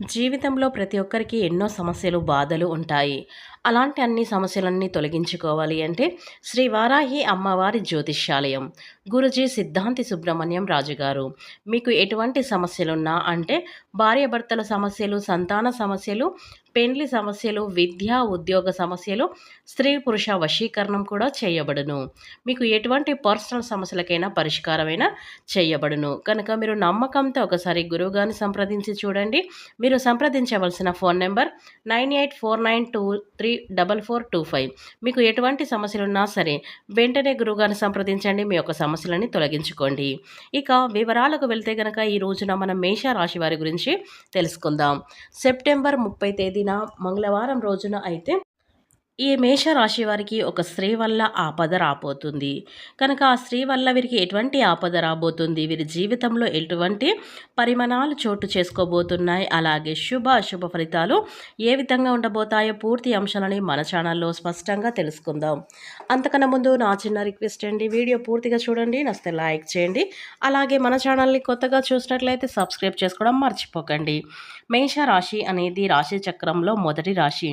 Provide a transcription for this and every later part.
జీవితంలో ప్రతి ఒక్కరికి ఎన్నో సమస్యలు బాధలు ఉంటాయి. అలాంటి అన్ని సమస్యలన్నీ తొలగించుకోవాలి అంటే శ్రీ వారాహి అమ్మవారి జ్యోతిష్యాలయం. గురుజీ సిద్ధాంతి సుబ్రహ్మణ్యం రాజు గారు మీకు ఎటువంటి సమస్యలున్నా అంటే భార్యాభర్తల సమస్యలు సంతాన సమస్యలు పెండ్లి సమస్యలు విద్య ఉద్యోగ సమస్యలు స్త్రీ పురుష వశీకరణం కూడా చేయబడును. మీకు ఎటువంటి పర్సనల్ సమస్యలకైనా పరిష్కారమైన చేయబడును. కనుక మీరు నమ్మకంతో ఒకసారి గురువుగారిని సంప్రదించి చూడండి. మీరు సంప్రదించవలసిన phone number nine eight four nine two three double four two five. మీకు ఎటువంటి సమస్యలు ఉన్నా సరే వెంటనే గురువుగారిని సంప్రదించండి మీ యొక్క సమస్యలని తొలగించుకోండి. ఇక వివరాలకు వెళ్తే గనక ఈ రోజున మనం మేష రాశి వారి గురించి తెలుసుకుందాం. సెప్టెంబర్ ముప్పై తేదీన మంగళవారం రోజున అయితే ఈ మేషరాశి వారికి ఒక స్త్రీ వల్ల ఆపద రాబోతుంది. కనుక ఆ స్త్రీ వల్ల వీరికి ఎటువంటి ఆపద రాబోతుంది? వీరి జీవితంలో ఎటువంటి పరిమాణాలు చోటు చేసుకోబోతున్నాయి? అలాగే శుభ అశుభ ఫలితాలు ఏ విధంగా ఉండబోతాయో పూర్తి అంశాలని మన ఛానల్లో స్పష్టంగా తెలుసుకుందాం. అంతకన్నా ముందు నా చిన్న రిక్వెస్ట్ అండి. వీడియో పూర్తిగా చూడండి నస్తే లైక్ చేయండి. అలాగే మన ఛానల్ని కొత్తగా చూసినట్లయితే సబ్స్క్రైబ్ చేసుకోవడం మర్చిపోకండి. మేష రాశి అనేది రాశి చక్రంలో మొదటి రాశి.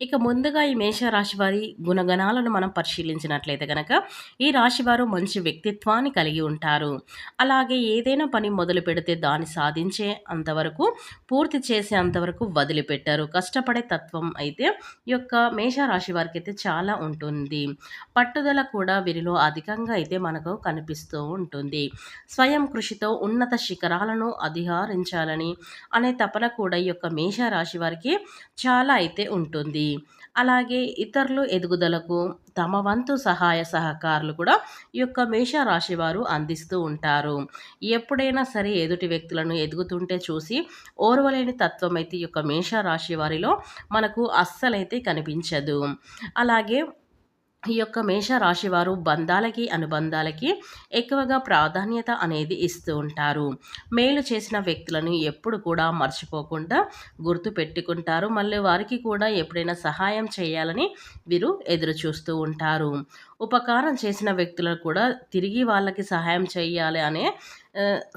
ఇక ముందుగా ఈ మేషరాశి వారి గుణగణాలను మనం పరిశీలించినట్లయితే కనుక ఈ రాశి వారు మంచి వ్యక్తిత్వాన్ని కలిగి ఉంటారు. అలాగే ఏదైనా పని మొదలు పెడితే దాన్ని సాధించే అంతవరకు పూర్తి చేసే అంతవరకు వదిలిపెట్టారు. కష్టపడే తత్వం అయితే ఈ యొక్క మేషరాశి వారికి అయితే చాలా ఉంటుంది. పట్టుదల కూడా వీరిలో అధికంగా అయితే మనకు కనిపిస్తూ ఉంటుంది. స్వయం కృషితో ఉన్నత శిఖరాలను అధిహారించాలని అనే తపన కూడా ఈ యొక్క మేషరాశి వారికి చాలా అయితే ఉంటుంది. అలాగే ఇతరులు ఎదుగుదలకు తమ వంతు సహాయ సహకారాలు కూడా ఈ యొక్క మేషరాశి వారు అందిస్తూ ఉంటారు. ఎప్పుడైనా సరే ఎదుటి వ్యక్తులను ఎదుగుతుంటే చూసి ఓర్వలేని తత్వం అయితే ఈ యొక్క మేషరాశి వారిలో మనకు అస్సలైతే కనిపించదు. అలాగే ఈ యొక్క మేషరాశి వారు బంధాలకి అనుబంధాలకి ఎక్కువగా ప్రాధాన్యత అనేది ఇస్తూ ఉంటారు. మేలు చేసిన వ్యక్తులను ఎప్పుడు కూడా మర్చిపోకుండా గుర్తు పెట్టుకుంటారు. మళ్ళీ వారికి కూడా ఎప్పుడైనా సహాయం చేయాలని వీరు ఎదురు చూస్తూ ఉంటారు. ఉపకారం చేసిన వ్యక్తులకు కూడా తిరిగి వాళ్ళకి సహాయం చేయాలి అనే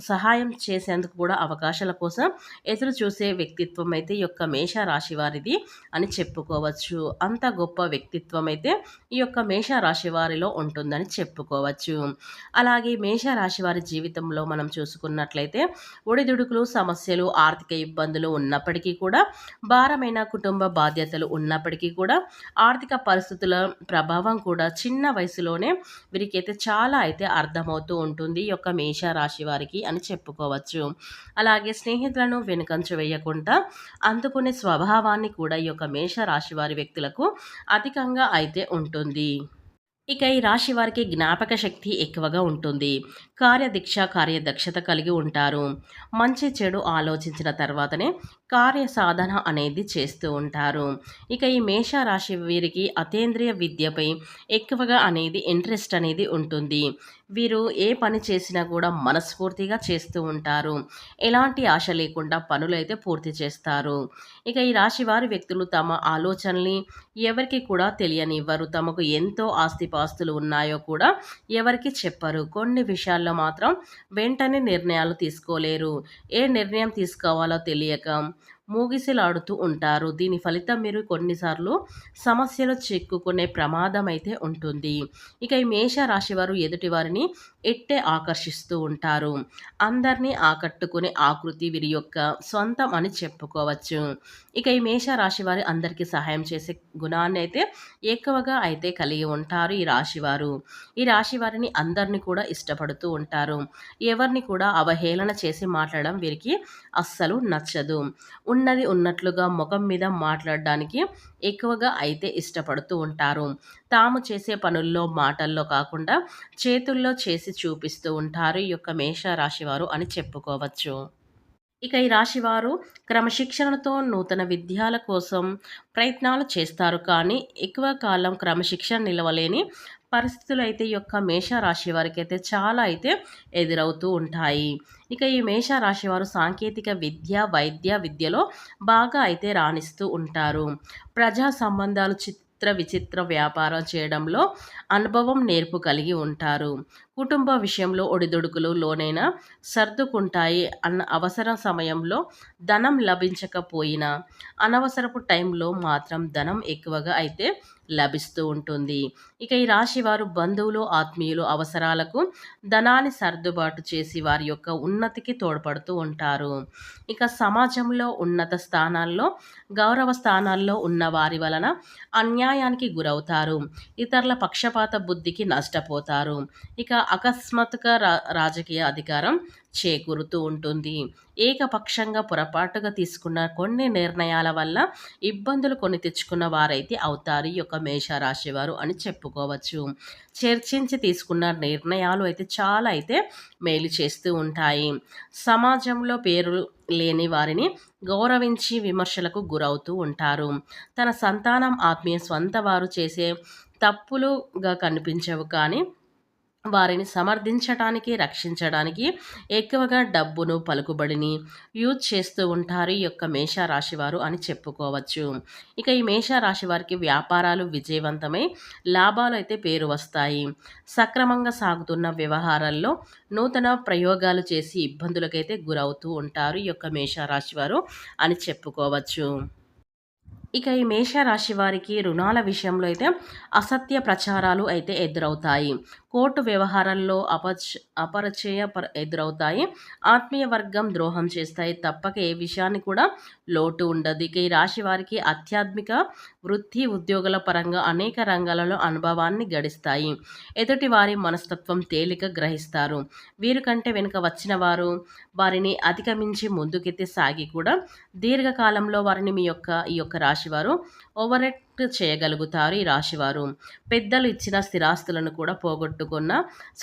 సహాయం చేసేందుకు కూడా అవకాశాల కోసం ఎదురు చూసే వ్యక్తిత్వం అయితే ఈ యొక్క మేష రాశి వారిది అని చెప్పుకోవచ్చు. అంత గొప్ప వ్యక్తిత్వం అయితే ఈ యొక్క మేష రాశి వారిలో ఉంటుందని చెప్పుకోవచ్చు. అలాగే మేష రాశి వారి జీవితంలో మనం చూసుకున్నట్లయితే ఒడిదుడుకులు సమస్యలు ఆర్థిక ఇబ్బందులు ఉన్నప్పటికీ కూడా భారమైన కుటుంబ బాధ్యతలు ఉన్నప్పటికీ కూడా ఆర్థిక పరిస్థితుల ప్రభావం కూడా చిన్న వయసులోనే వీరికైతే చాలా అయితే అర్థమవుతూ ఉంటుంది ఈ యొక్క మేష రాశి వారికి అని చెప్పుకోవచ్చు. అలాగే స్నేహితులను వెనుకంచు వేయకుండా అందుకునే స్వభావాన్ని కూడా ఈ యొక్క మేష రాశి వారి వ్యక్తులకు అధికంగా అయితే ఉంటుంది. ఇక ఈ రాశి వారికి జ్ఞాపక శక్తి ఎక్కువగా ఉంటుంది. కార్యదీక్ష కార్యదక్షత కలిగి ఉంటారు. మంచి చెడు ఆలోచించిన తర్వాతనే కార్య సాధన అనేది చేస్తూ ఉంటారు. ఇక ఈ మేష రాశి వీరికి అతేంద్రియ విద్యపై ఎక్కువగా అనేది ఇంట్రెస్ట్ అనేది ఉంటుంది. వీరు ఏ పని చేసినా కూడా మనస్ఫూర్తిగా చేస్తూ ఉంటారు. ఎలాంటి ఆశ లేకుండా పనులైతే పూర్తి చేస్తారు. ఇక ఈ రాశి వారి వ్యక్తులు తమ ఆలోచనల్ని ఎవరికి కూడా తెలియనివ్వరు. తమకు ఎంతో ఆస్తిపాస్తులు ఉన్నాయో కూడా ఎవరికి చెప్పరు. కొన్ని విషయాల్లో మాత్రం వెంటనే నిర్ణయాలు తీసుకోలేరు. ఏ నిర్ణయం తీసుకోవాలో తెలియక మూగిసిలాడుతూ ఉంటారు. దీని ఫలితం మీరు కొన్నిసార్లు సమస్యలు చిక్కుకునే ప్రమాదం అయితే ఉంటుంది. ఇక ఈ మేష రాశి వారు ఎదుటి వారిని ఎట్టే ఆకర్షిస్తూ ఉంటారు. అందరినీ ఆకట్టుకునే ఆకృతి వీరి యొక్క సొంతం అని చెప్పుకోవచ్చు. ఇక ఈ మేష రాశి వారి అందరికీ సహాయం చేసే గుణాన్ని అయితే ఎక్కువగా అయితే కలిగి ఉంటారు ఈ రాశివారు ఈ రాశి వారిని అందరినీ కూడా ఇష్టపడుతూ ఉంటారు. ఎవరిని కూడా అవహేళన చేసి మాట్లాడడం వీరికి అస్సలు నచ్చదు. ఉన్నది ఉన్నట్లుగా ముఖం మీద మాట్లాడడానికి ఎక్కువగా అయితే ఇష్టపడుతూ ఉంటారు. తాము చేసే పనుల్లో మాటల్లో కాకుండా చేతుల్లో చేసి చూపిస్తూ ఉంటారు ఈ యొక్క మేష రాశివారు అని చెప్పుకోవచ్చు. ఇక ఈ రాశివారు క్రమశిక్షణతో నూతన విద్యాల కోసం ప్రయత్నాలు చేస్తారు కానీ ఎక్కువ కాలం క్రమశిక్షణ నిలవలేని పరిస్థితులు అయితే ఈ యొక్క మేషరాశి వారికి అయితే చాలా అయితే ఎదురవుతూ ఉంటాయి. ఇక ఈ మేషరాశి వారు సాంకేతిక విద్య వైద్య విద్యలో బాగా అయితే రాణిస్తూ ఉంటారు. ప్రజా సంబంధాలు చిత్ర విచిత్ర వ్యాపారం చేయడంలో అనుభవం నేర్పు కలిగి ఉంటారు. కుటుంబ విషయంలో ఒడిదుడుకులు లోనైనా సర్దుకుంటాయి అన్న అవసర సమయంలో ధనం లభించకపోయినా అనవసరపు టైంలో మాత్రం ధనం ఎక్కువగా అయితే లభిస్తూ ఉంటుంది. ఇక ఈ రాశి వారు బంధువులు ఆత్మీయులు అవసరాలకు ధనాన్ని సర్దుబాటు చేసి వారి యొక్క ఉన్నతికి తోడ్పడుతూ ఉంటారు. ఇక సమాజంలో ఉన్నత స్థానాల్లో గౌరవ స్థానాల్లో ఉన్న వారి వలన అన్యాయానికి గురవుతారు. ఇతరుల పక్షపాత బుద్ధికి నష్టపోతారు. ఇక అకస్మాత్తుగా రా రాజకీయ అధికారం చేకూరుతూ ఉంటుంది. ఏకపక్షంగా పొరపాటుగా తీసుకున్న కొన్ని నిర్ణయాల వల్ల ఇబ్బందులు కొని తెచ్చుకున్న వారైతే అవుతారు. ఈ యొక్క మేషరాశి వారు అని చెప్పుకోవచ్చు. చర్చించి తీసుకున్న నిర్ణయాలు అయితే చాలా అయితే మేలు చేస్తూ ఉంటాయి. సమాజంలో పేరు లేని వారిని గౌరవించి విమర్శలకు గురవుతూ ఉంటారు. తన సంతానం ఆత్మీయ స్వంత వారు చేసే తప్పులుగా కనిపించవు కానీ వారిని సమర్థించడానికి రక్షించడానికి ఎక్కువగా డబ్బును పలుకుబడిని యూజ్ చేస్తూ ఉంటారు ఈ యొక్క మేషరాశి వారు అని చెప్పుకోవచ్చు. ఇక ఈ మేషరాశి వారికి వ్యాపారాలు విజయవంతమై లాభాలు అయితే పేరు వస్తాయి. సక్రమంగా సాగుతున్న వ్యవహారాల్లో నూతన ప్రయోగాలు చేసి ఇబ్బందులకైతే గురవుతూ ఉంటారు ఈ యొక్క మేషరాశి వారు అని చెప్పుకోవచ్చు. ఇక ఈ మేషరాశి వారికి రుణాల విషయంలో అయితే అసత్య ప్రచారాలు అయితే ఎదురవుతాయి. కోర్టు వ్యవహారంలో అపచ అపరచయ ఎదురవుతాయి. ఆత్మీయ వర్గం ద్రోహం చేస్తాయి. తప్పక ఏ విషయాన్ని కూడా లోటు ఉండదు. ఇక ఈ రాశి వారికి ఆధ్యాత్మిక వృత్తి ఉద్యోగుల పరంగా అనేక రంగాలలో అనుభవాన్ని గడిస్తాయి. ఎదుటి వారి మనస్తత్వం తేలిక గ్రహిస్తారు. వీరికంటే వెనుక వచ్చిన వారు వారిని అధిగమించి ముందుకెత్తి సాగి కూడా దీర్ఘకాలంలో వారిని మీ యొక్క ఈ యొక్క రాశివారు ఓవరెట్ చేయగలుగుతారు ఈ రాశివారు. పెద్దలు ఇచ్చిన స్థిరాస్తులను కూడా పోగొట్టుకున్న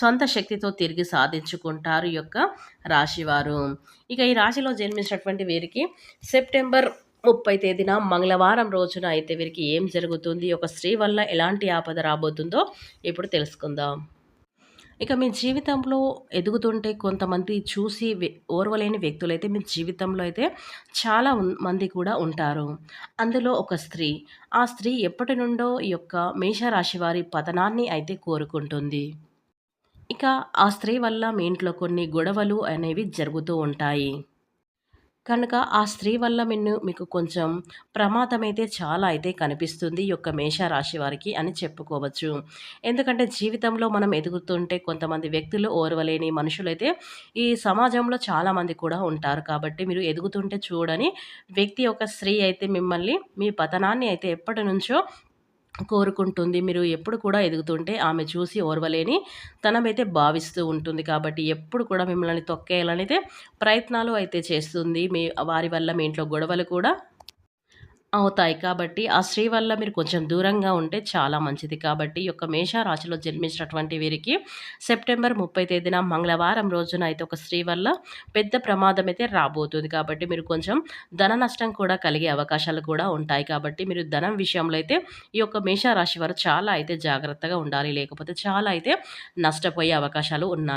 సొంత శక్తితో తిరిగి సాధించుకుంటారు ఈ యొక్క రాశివారు. ఇక ఈ రాశిలో జన్మించినటువంటి వీరికి సెప్టెంబర్ ముప్పై తేదీన మంగళవారం రోజున అయితే వీరికి ఏం జరుగుతుంది? ఒక స్త్రీ వల్ల ఎలాంటి ఆపద రాబోతుందో ఇప్పుడు తెలుసుకుందాం. ఇక మీ జీవితంలో ఎదుగుతుంటే కొంతమంది చూసి ఓర్వలేని వ్యక్తులైతే మీ జీవితంలో అయితే చాలా మంది కూడా ఉంటారు. అందులో ఒక స్త్రీ. ఆ స్త్రీ ఎప్పటి నుండో ఈ యొక్క మేషరాశి వారి పతనాన్ని అయితే కోరుకుంటుంది. ఇక ఆ స్త్రీ వల్ల మీ ఇంట్లో కొన్ని గొడవలు అనేవి జరుగుతూ ఉంటాయి. కనుక ఆ స్త్రీ వల్ల మిన్ను మీకు కొంచెం ప్రమాదం అయితే చాలా అయితే కనిపిస్తుంది ఈ యొక్క మేషరాశి వారికి అని చెప్పుకోవచ్చు. ఎందుకంటే జీవితంలో మనం ఎదుగుతుంటే కొంతమంది వ్యక్తులు ఓర్వలేని మనుషులైతే ఈ సమాజంలో చాలామంది కూడా ఉంటారు. కాబట్టి మీరు ఎదుగుతుంటే చూడని వ్యక్తి ఒక స్త్రీ అయితే మిమ్మల్ని మీ పతనాన్ని అయితే ఎప్పటి నుంచో కోరుకుంటుంది. మీరు ఎప్పుడు కూడా ఎదుగుతుంటే ఆమె చూసి ఓర్వలేని తనమైతే భావిస్తూ ఉంటుంది. కాబట్టి ఎప్పుడు కూడా మిమ్మల్ని తొక్కేయాలనైతే ప్రయత్నాలు అయితే చేస్తుంది. మీ వారి వల్ల మీ ఇంట్లో గొడవలు కూడా అవుతాయి. కాబట్టి ఆ స్త్రీ వల్ల మీరు కొంచెం దూరంగా ఉంటే చాలా మంచిది. కాబట్టి ఈ యొక్క మేషరాశిలో జన్మించినటువంటి వీరికి సెప్టెంబర్ ముప్పై తేదీన మంగళవారం రోజున అయితే ఒక స్త్రీ వల్ల పెద్ద ప్రమాదం అయితే రాబోతుంది. కాబట్టి మీరు కొంచెం ధన నష్టం కూడా కలిగే అవకాశాలు కూడా ఉంటాయి. కాబట్టి మీరు ధనం విషయంలో అయితే ఈ యొక్క మేషరాశి వారు చాలా అయితే జాగ్రత్తగా ఉండాలి. లేకపోతే చాలా అయితే నష్టపోయే అవకాశాలు ఉన్నాయి.